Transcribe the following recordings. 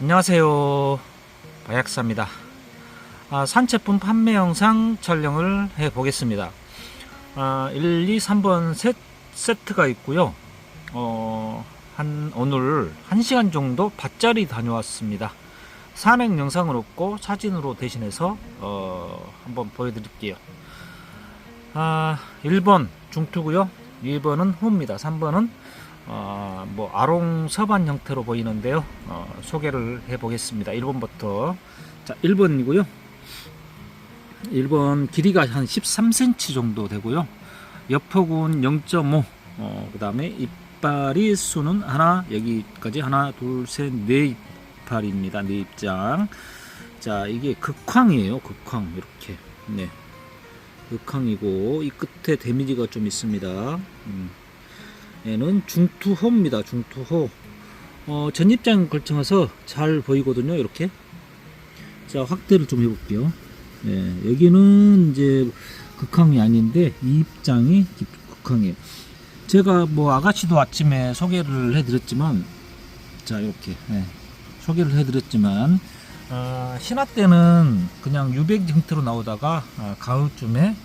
안녕하세요. 바약사입니다. 아, 산채품 판매 영상 촬영을 해 보겠습니다. 아, 1, 2, 3번 셋, 세트가 있고요. 어, 한, 오늘 1시간 정도 밭자리 다녀왔습니다. 산행 영상을 없고 사진으로 대신해서 어, 한번 보여드릴게요. 아, 1번 중투고요. 2번은 호입니다. 3번은 어, 뭐 아롱 서반 형태로 보이는데요. 어, 소개를 해보겠습니다. 1번부터 자 1번이고요. 1번 길이가 한 13cm 정도 되고요. 옆폭은 0.5. 어, 그 다음에 이빨이 수는 하나 여기까지 하나 둘셋네 이빨입니다. 네 입장. 자 이게 극황이에요. 극황 이렇게 네 극황이고 이 끝에 데미지가 좀 있습니다. 음. 얘는 중투호입니다. 중투호. 어, 전입장 걸쳐서 잘 보이거든요. 이렇게. 자, 확대를 좀 해볼게요. 예, 여기는 이제 극항이 아닌데 이 입장이 극항이에요. 제가 뭐 아가씨도 아침에 소개를 해드렸지만, 자 이렇게 예, 소개를 해드렸지만 어, 신화 때는 그냥 유백 형태로 나오다가 아, 가을쯤에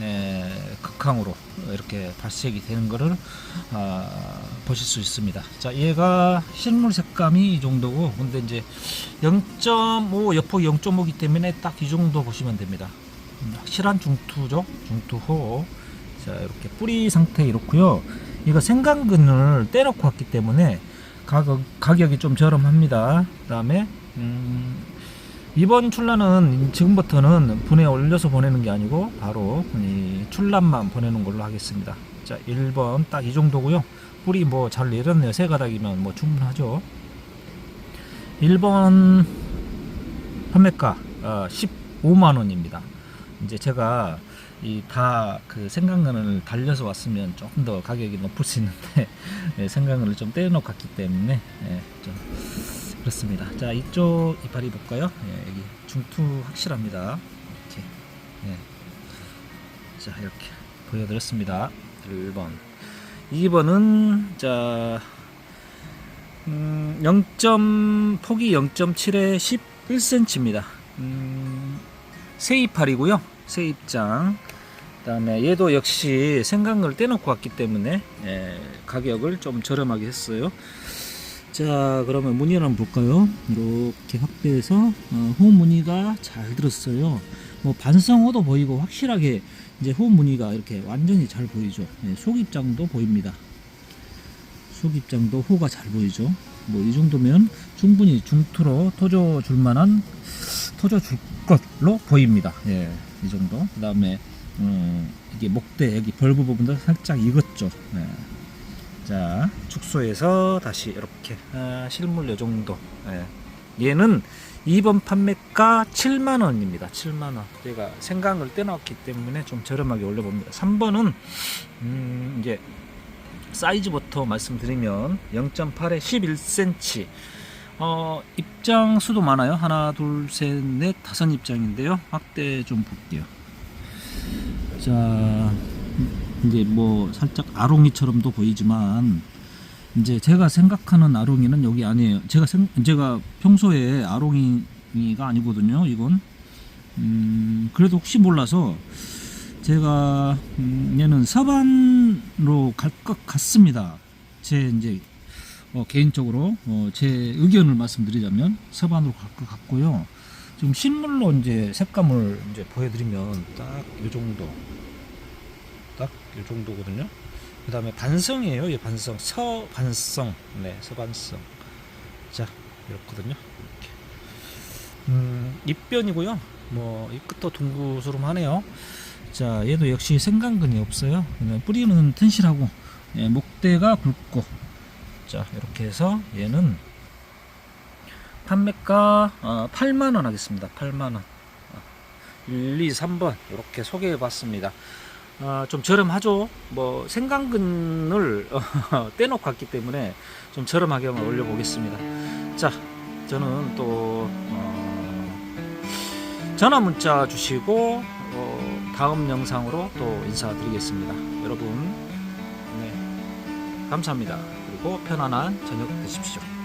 에, 극항으로 이렇게 발색이 되는 것을 아, 보실 수 있습니다. 자, 얘가 실물 색감이 이 정도고, 근데 이제 0.5 옆폭 0.5기 때문에 딱 이 정도 보시면 됩니다. 음, 확실한 중투죠, 중투호. 자, 이렇게 뿌리 상태 이렇고요. 이거 생강근을 떼놓고 왔기 때문에 가격 가격이 좀 저렴합니다. 그 다음에 음, 이번 출란은 지금부터는 분에 올려서 보내는 게 아니고 바로 이 출란만 보내는 걸로 하겠습니다. 자, 1번 딱 이 정도고요. 뿌리 뭐 잘 내렸네요. 세 가닥이면 뭐 충분하죠. 1번 판매가 어, 15만 원입니다. 이제 제가 이 다 그 생강근을 달려서 왔으면 조금 더 가격이 높을 수 있는데 예, 생강근을 좀 떼어놓고 갔기 때문에 예, 좀 그렇습니다. 자 이쪽 이파리 볼까요? 예, 여기 중투 확실합니다. 이렇게 예. 자 이렇게 보여드렸습니다. 1번 2번은 자 음, 0. 폭이 0.7에 11cm입니다. 음, 세이팔이고요. 세입장. 그 다음에 얘도 역시 생강을 떼놓고 왔기 때문에 예, 가격을 좀 저렴하게 했어요. 자 그러면 무늬를 한번 볼까요? 이렇게 어, 호 무늬가 잘 들었어요. 뭐 반성호도 보이고 확실하게 이제 호 무늬가 이렇게 완전히 잘 보이죠. 네, 속입장도 보입니다. 속입장도 호가 잘 보이죠. 뭐 이 정도면 충분히 중투로 터져 줄 만한 터져 줄 것로 보입니다. 예, 이 정도. 그 다음에 음, 이게 목대 여기 벌브 부분도 살짝 익었죠. 네. 자 축소해서 다시 이렇게 아, 실물 요 정도. 예. 얘는 2번 판매가 7만 원입니다. 7만 원. 제가 생강을 떼놨기 때문에 좀 저렴하게 올려봅니다. 3번은 음, 이제 사이즈부터 말씀드리면 0.8에 11cm 어, 입장 수도 많아요. 하나 둘 셋 넷 다섯 입장인데요. 확대 좀 볼게요 자 이제 뭐 살짝 아롱이처럼도 보이지만 이제 제가 생각하는 아롱이는 여기 아니에요. 제가 생, 제가 평소에 아롱이가 아니거든요. 이건 음, 그래도 혹시 몰라서 제가 음, 얘는 서반으로 갈 것 같습니다. 제 이제 어, 개인적으로 어, 제 의견을 말씀드리자면 서반으로 갈 것 같고요. 지금 실물로 이제 색감을 이제 보여드리면 딱 이 정도 딱 이 정도거든요. 그 다음에 반성이에요. 이 반성. 서반성. 네, 서반성. 자, 이렇거든요. 이렇게. 음, 입변이고요. 뭐, 이 끝도 둥그스름하네요. 자, 얘도 역시 생강근이 없어요. 뿌리는 튼실하고, 예, 목대가 굵고. 자, 이렇게 해서 얘는 판매가 어, 8만원 하겠습니다. 8만원. 1, 2, 3번. 이렇게 소개해 봤습니다. 아, 좀 저렴하죠. 뭐 생강근을 어, 떼놓고 왔기 때문에 좀 저렴하게 한번 올려보겠습니다. 자, 저는 또 어, 전화 문자 주시고 어, 다음 영상으로 또 인사드리겠습니다. 여러분, 네, 감사합니다. 그리고 편안한 저녁 되십시오.